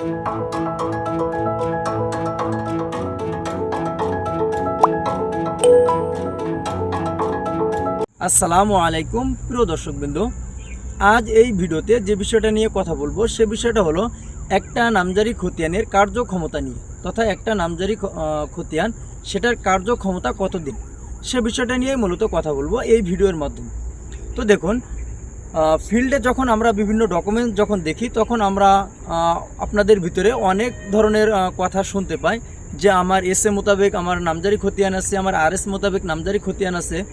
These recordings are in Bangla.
আসসালামু আলাইকুম, প্রিয় দর্শকবৃন্দ। আজ এই ভিডিওতে যে বিষয়টা নিয়ে কথা বলব, সে বিষয়টা হলো একটা নামজারি খতিয়ানের কার্যক্ষমতা নিয়ে তথা একটা নামজারি খতিয়ান, সেটার কার্যক্ষমতা কতদিন? সে বিষয়টা নিয়ে মূলত কথা বলব এই ভিডিওর মাধ্যমে। তো দেখুন ফিল্ডে যখন আমরা বিভিন্ন ডকুমেন্ট যখন দেখি, তখন আমরা আপনাদের ভিতরে অনেক ধরনের কথা শুনতে পাই যে আমার এস এ মোতাবেক আমার নামজারি খতিয়ান আছে, আমার আর এস মোতাবেক নামজারি খতিয়ান আছে।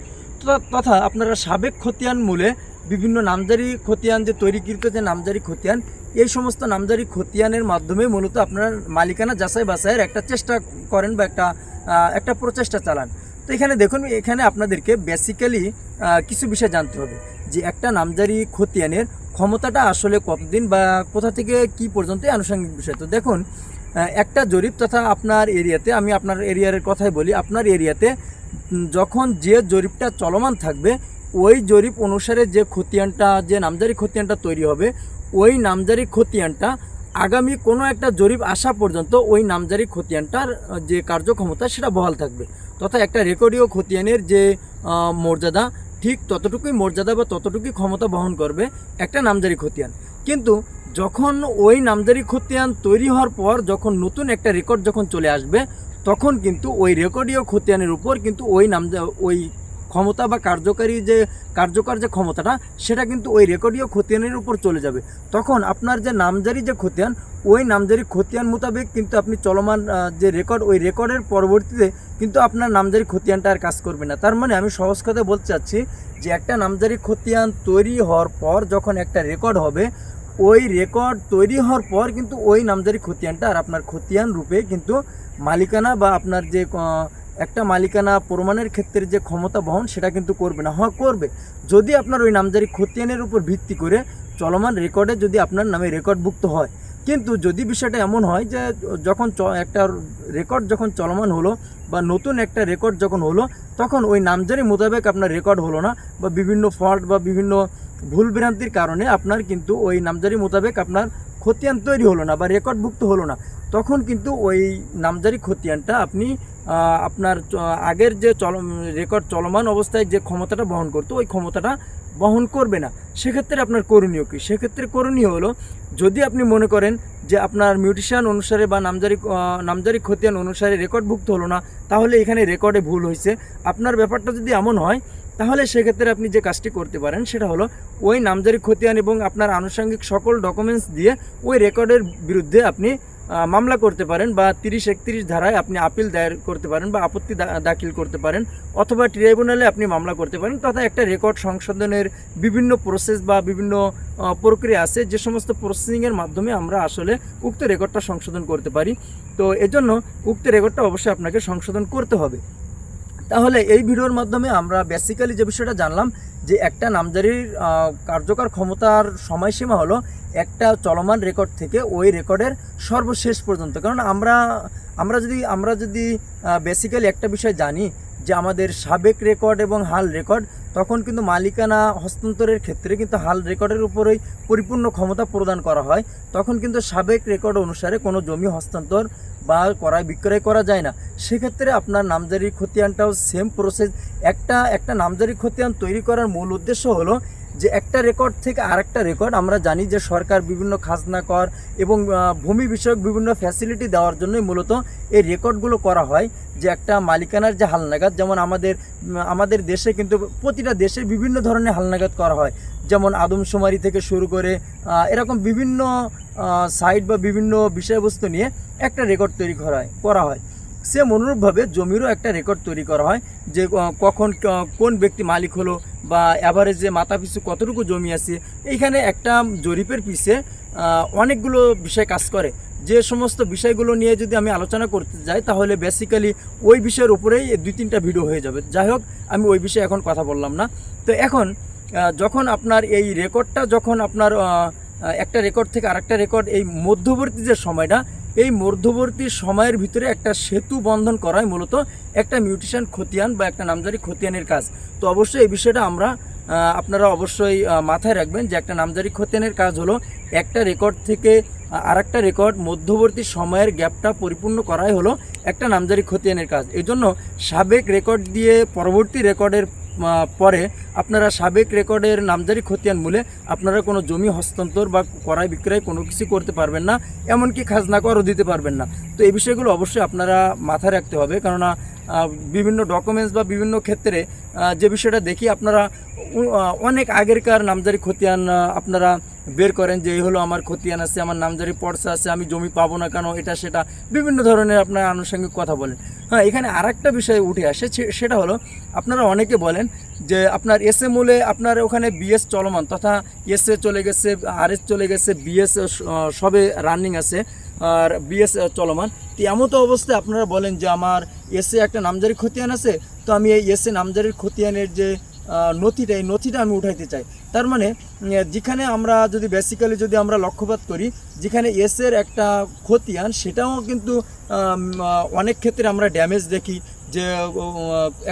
তথা- আপনারা সাবেক খতিয়ান মূলে বিভিন্ন নামজারি খতিয়ান যে তৈরিকৃত যে নামজারি খতিয়ান, এই সমস্ত নামজারি খতিয়ানের মাধ্যমে মূলত আপনার মালিকানা যাচাই বাছাইয়ের একটা চেষ্টা করেন বা একটা একটা প্রচেষ্টা চালান। তো এখানে দেখুন, এখানে আপনাদেরকে বেসিক্যালি কিছু বিষয় জানতে হবে। যে একটা নামজারি খতিয়ানের ক্ষমতাটা আসলে কতদিন বা কোথা থেকে কি পর্যন্ত আনুষঙ্গিক বিষয়। তো দেখুন একটা জরিপ তথা আপনার এরিয়াতে, আমি আপনার এরিয়ার কথাই বলি, আপনার এরিয়াতে যখন যে জরিপটা চলমান থাকবে, ওই জরিপ অনুসারে যে খতিয়ানটা, যে নামজারি খতিয়ানটা তৈরি হবে, ওই নামজারি খতিয়ানটা আগামী কোনো একটা জরিপ আসা পর্যন্ত ওই নামজারি খতিয়ানটার যে কার্যক্ষমতা সেটা বহাল থাকবে। তথা একটা রেকর্ডীয় খতিয়ানের যে মর্যাদা ঠিক ততটুকুই মর্যাদা বা ততটুকুই ক্ষমতা বহন করবে একটা নামজারি খতিয়ান। কিন্তু যখন ওই নামজারি খতিয়ান তৈরি হওয়ার পর যখন নতুন একটা রেকর্ড যখন চলে আসবে, তখন কিন্তু ওই রেকর্ডীয় খতিয়ানের উপর কিন্তু ওই নাম ওই ক্ষমতা বা কার্যকারী যে, কার্যকর যে ক্ষমতাটা, সেটা কিন্তু ওই রেকর্ডীয় খতিয়ানের উপর চলে যাবে। তখন আপনার যে নামজারি যে খতিয়ান, ওই নামজারি খতিয়ান মোতাবেক কিন্তু আপনি চলমান যে রেকর্ড, ওই রেকর্ডের পরবর্তীতে কিন্তু আপনার নামজারি খতিয়ানটা আর কাজ করবে না। তার মানে আমি সহজ কথা বলতে চাচ্ছি যে, একটা নামজারি খতিয়ান তৈরি হওয়ার পর যখন একটা রেকর্ড হবে, ওই রেকর্ড তৈরি হওয়ার পর কিন্তু ওই নামজারি খতিয়ানটা আর আপনার খতিয়ান রূপে কিন্তু মালিকানা বা আপনার যে একটা মালিকানা প্রমাণের ক্ষেত্রে যে ক্ষমতা বহন, সেটা কিন্তু করবে না। হ্যাঁ করবে। যদি আপনার ওই নামজারি খতিয়ানের উপর ভিত্তি করে চলমান রেকর্ডে যদি আপনার নামে রেকর্ডভুক্ত হয়। কিন্তু যদি বিষয়টা এমন হয় যে যখন একটা রেকর্ড যখন চলমান হলো বা নতুন একটা রেকর্ড যখন হলো, তখন ওই নামজারি মোতাবেক আপনার রেকর্ড হলো না বা বিভিন্ন ফল্ট বা বিভিন্ন ভুল ভ্রান্তির কারণে আপনার কিন্তু ওই নামজারি মোতাবেক আপনার খতিয়ান তৈরি হলো না বা রেকর্ডভুক্ত হলো না। তখন কিন্তু ওই নামজারি খতিয়ানটা আপনি আপনার আগের যে চল রেকর্ড চলমান অবস্থায় যে ক্ষমতাটা বহন করতো, ওই ক্ষমতাটা বহন করবে না। সেক্ষেত্রে আপনার করণীয় কী? সেক্ষেত্রে করণীয় হলো, যদি আপনি মনে করেন যে আপনার মিউটিশিয়ান অনুসারে বা নামজারি নামজারি খতিয়ান অনুসারে রেকর্ডভুক্ত হলো না, তাহলে এখানে রেকর্ডে ভুল হয়েছে। আপনার ব্যাপারটা যদি এমন হয়, তাহলে সেক্ষেত্রে আপনি যে কাজটি করতে পারেন, সেটা হলো ওই নামজারি খতিয়ান এবং আপনার আনুষঙ্গিক সকল ডকুমেন্টস দিয়ে ওই রেকর্ডের বিরুদ্ধে আপনি মামলা করতে পারেন বা তিরিশ একত্রিশ ধারায় আপনি আপিল দায়ের করতে পারেন বা আপত্তি দাখিল করতে পারেন, অথবা ট্রাইব্যুনালে আপনি মামলা করতে পারেন। তথা একটা রেকর্ড সংশোধনের বিভিন্ন প্রসেস বা বিভিন্ন প্রক্রিয়া আছে। যে সমস্ত প্রসেসিংয়ের মাধ্যমে আমরা আসলে উক্ত রেকর্ডটা সংশোধন করতে পারি। তো এজন্য উক্ত রেকর্ডটা অবশ্যই আপনাকে সংশোধন করতে হবে। তাহলে এই ভিডিওর মাধ্যমে আমরা বেসিক্যালি যে বিষয়টা জানলাম যে একটা নামজারির কার্যকর ক্ষমতার সময়সীমা হলো একটা চলমান রেকর্ড থেকে ওই রেকর্ডের সর্বশেষ পর্যন্ত। কারণ আমরা আমরা যদি আমরা যদি বেসিক্যালি একটা বিষয় জানি যে আমাদের সাবেক রেকর্ড এবং হাল রেকর্ড, তখন কিন্তু মালিকানা হস্তান্তরের ক্ষেত্রে কিন্তু হাল রেকর্ডের উপরেই পরিপূর্ণ ক্ষমতা প্রদান করা হয়। তখন কিন্তু সাবেক রেকর্ড অনুসারে কোনো জমি হস্তান্তর বা ক্রয়, বিক্রয় করা যায় না। সেক্ষেত্রে আপনার নামজারি খতিয়ানটাও সেম প্রসেস একটা একটা নামজারি খতিয়ান তৈরি করার মূল উদ্দেশ্য হলো যে একটা রেকর্ড থেকে আরেকটা রেকর্ড আমরা জানি যে সরকার বিভিন্ন খাজনা কর এবং ভূমি বিষয়ক বিভিন্ন ফ্যাসিলিটি দেওয়ার জন্যই মূলত এই রেকর্ডগুলো করা হয় যে একটা মালিকানার যে হালনাগাদ, যেমন আমাদের আমাদের দেশে কিন্তু প্রতিটা দেশে বিভিন্ন ধরনের হালনাগাদ করা হয়। যেমন আদমশুমারি থেকে শুরু করে এরকম বিভিন্ন সাইট বা বিভিন্ন বিষয়বস্তু নিয়ে একটা রেকর্ড তৈরি করা হয় করা হয়। সেম অনুরূপভাবে জমিরও একটা রেকর্ড তৈরি করা হয় যে কখন কোন ব্যক্তি মালিক হলো বা অ্যাভারেজে মাথা পিছু কতটুকু জমি আছে, এইখানে একটা জরিপের পিছে অনেকগুলো বিষয় কাজ করে। যে সমস্ত বিষয়গুলো নিয়ে যদি আমি আলোচনা করতে যাই, তাহলে বেসিক্যালি ওই বিষয়ের উপরেই দুই তিনটা ভিডিও হয়ে যাবে। যাই হোক, আমি ওই বিষয়ে এখন কথা বললাম না। তো এখন যখন আপনার এই রেকর্ডটা যখন আপনার একটা রেকর্ড থেকে আরেকটা রেকর্ড এই মধ্যবর্তী যে সময়টা, এই মধ্যবর্তী সময়ের ভিতরে একটা সেতু বন্ধন করাই মূলত একটা মিউটিশন খতিয়ান বা একটা নামজারি খতিয়ানের কাজ। তো অবশ্যই এই বিষয়টা আমরা আপনারা অবশ্যই মাথায় রাখবেন যে একটা নামজারি খতিয়ানের কাজ হলো একটা রেকর্ড থেকে আর একটা রেকর্ড মধ্যবর্তী সময়ের গ্যাপটা পরিপূর্ণ করাই হলো একটা নামজারি খতিয়ানের কাজ। এই জন্য সাবেক রেকর্ড দিয়ে পরবর্তী রেকর্ডের পরে আপনারা সাবেক রেকর্ডের নামজারি খতিয়ান মূলে আপনারা কোনো জমি হস্তান্তর বা ক্রয় বিক্রয় কোনো কিছু করতে পারবেন না, এমনকি খাজনা করও দিতে পারবেন না। তো এই বিষয়গুলো অবশ্যই আপনারা মাথায় রাখতে হবে, কেননা বিভিন্ন ডকুমেন্টস বা বিভিন্ন ক্ষেত্রে যে বিষয়টা দেখি আপনারা অনেক আগেরকার নামজারি খতিয়ান আপনারা বের করেন যে, এই হলো আমার খতিয়ান আছে, আমার নামজারি পর্সা আছে, আমি জমি পাবো না কেন? এটা, সেটা। বিভিন্ন ধরনের আপনার আনুষঙ্গিক কথা বলেন। হ্যাঁ এখানে আরেকটা বিষয় উঠে আসে সেটা হলো, আপনারা অনেকে বলেন যে, আপনার এস এ মূলে আপনার ওখানে বিএস চলমান, তথা এস এ চলে গেছে আর এস চলে গেছে, বিএস সবে রানিং আছে, আর বিএস চলমান। তো এমতো অবস্থায় আপনারা বলেন যে, আমার এসে একটা নামজারি খতিয়ান আছে, তো আমি এই এসে নামজারির খতিয়ানের যে নথিটা, এই নথিটা আমি উঠাইতে চাই। তার মানে যেখানে আমরা যদি বেসিক্যালি যদি আমরা লক্ষ্যপাত করি, যেখানে এসের একটা খতিয়ান সেটাও কিন্তু অনেক ক্ষেত্রে আমরা ড্যামেজ দেখি। যে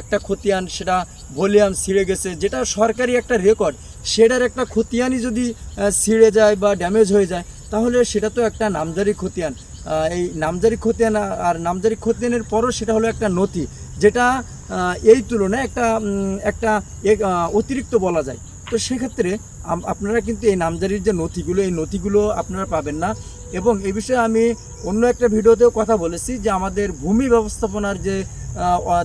একটা খতিয়ান সেটা ভলিউম ছিঁড়ে গেছে, যেটা সরকারি একটা রেকর্ড সেটার একটা খতিয়ানই যদি ছিঁড়ে যায় বা ড্যামেজ হয়ে যায়, তাহলে সেটা তো একটা নামজারি খতিয়ান এই নামজারি খতিয়ান আর নামজারি খতিয়ানের পরও সেটা হলো একটা নথি, যেটা এই তুলনায় একটা একটা এক, অতিরিক্ত বলা যায়। তো সেক্ষেত্রে আপনারা কিন্তু এই নামজারির যে নথিগুলো এই নথিগুলো আপনারা পাবেন না। এবং এই বিষয়ে আমি অন্য একটা ভিডিওতেও কথা বলেছি যে আমাদের ভূমি ব্যবস্থাপনার যে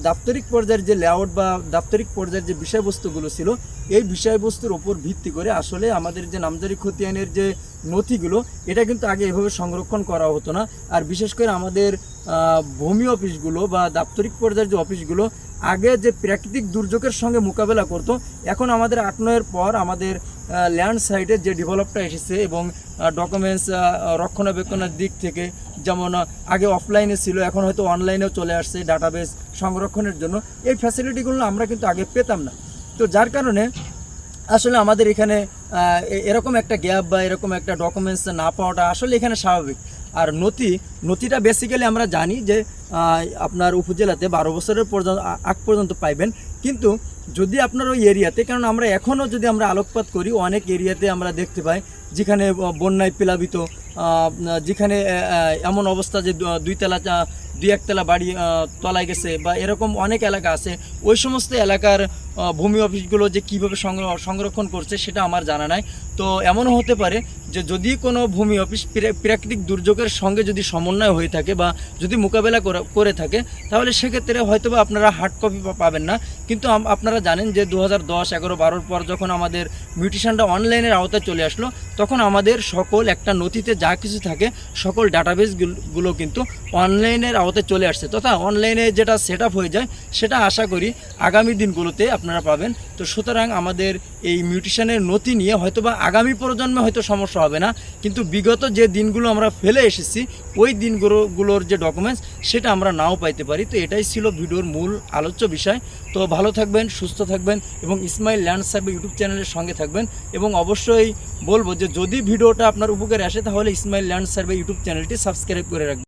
দাপ্তরিক পর্যায়ের যে লেআউট বা দাপ্তরিক পর্যায়ের যে বিষয়বস্তুগুলো ছিল এই বিষয়বস্তুর ওপর ভিত্তি করে আসলে আমাদের যে নামজারি খতিয়ানের যে নথিগুলো এটা কিন্তু আগে এভাবে সংরক্ষণ করা হতো না। আর বিশেষ করে আমাদের ভূমি অফিসগুলো বা দাপ্তরিক পর্যায়ের যে অফিসগুলো আগে যে প্রাকৃতিক দুর্যোগের সঙ্গে মোকাবেলা করতো, এখন আমাদের আট নয়ের পর আমাদের ল্যান্ড সাইডে যে ডেভেলপটা এসেছে এবং ডকুমেন্টস রক্ষণাবেক্ষণের দিক থেকে যেমন আগে অফলাইনে ছিল, এখন হয়তো অনলাইনেও চলে আসছে ডাটাবেস সংরক্ষণের জন্য। এই ফ্যাসিলিটিগুলো আমরা কিন্তু আগে পেতাম না। তো যার কারণে আসলে আমাদের এখানে এরকম একটা গ্যাপ বা এরকম একটা ডকুমেন্টস না পাওয়াটা আসলে এখানে স্বাভাবিক। আর নথি, নথিটা বেসিক্যালি আমরা জানি যে আপনার উপজেলাতে বারো বছরের পর্যন্ত আগ পর্যন্ত পাইবেন। কিন্তু যদি আপনার ওই এরিয়াতে কারণ আমরা এখনও যদি আমরা আলোকপাত করি, অনেক এরিয়াতে আমরা দেখতে পাই, যেখানে বন্যায় প্লাবিত যেখানে এমন অবস্থা যে দু- দুইতলা চা- দুই একতলা বাড়ি তলায় গেছে বা এরকম অনেক এলাকা আছে, ওই সমস্ত এলাকার ভূমি অফিসগুলো যে কীভাবে সংর- সংরক্ষণ করছে সেটা আমার জানা নাই। তো এমনও হতে পারে যে যদি কোনো ভূমি অফিস প্রা- প্রাকৃতিক দুর্যোগের সঙ্গে যদি সমন্বয় হয়ে থাকে বা যদি মোকাবেলা করা- করে থাকে, তাহলে সেক্ষেত্রে হয়তো বা আপনারা হার্ড কপি পাবেন না। কিন্তু আপনারা জানেন যে দু হাজার দশ এগারো বারোর পর যখন আমাদের মিউটিশনটা অনলাইনের আওতায় চলে আসলো, তখন আমাদের সকল একটা নথিতে যা কিছু থাকে সকল ডাটাবেসগুলো কিন্তু অনলাইনের আওতায় চলে আসছে। তথা অনলাইনে যেটা সেট হয়ে যায়, সেটা আশা করি আগামী দিনগুলোতে আপনারা পাবেন। তো সুতরাং আমাদের এই মিউটিশনের নথি নিয়ে হয়তোবা আগামী প্রজন্মে হয়তো সমস্যা হবে না, কিন্তু বিগত যে দিনগুলো আমরা ফেলে এসেছি, ওই দিনগুলোগুলোর যে ডকুমেন্টস সেটা আমরা নাও পাইতে পারি। তো এটাই ছিল ভিডিওর মূল আলোচ্য বিষয়। তো ভালো থাকবেন, সুস্থ থাকবেন এবং ইসমাইল ল্যান্ড সাহেব ইউটিউব চ্যানেলের সঙ্গে থাকবেন এবং অবশ্যই বলব যে যদি ভিডিওটা আপনার উপকারে আসে, তাহলে ইসমাইল ল্যান্ড সার্ভে ইউটিউব চ্যানেলটি সাবস্ক্রাইব করে রাখবেন।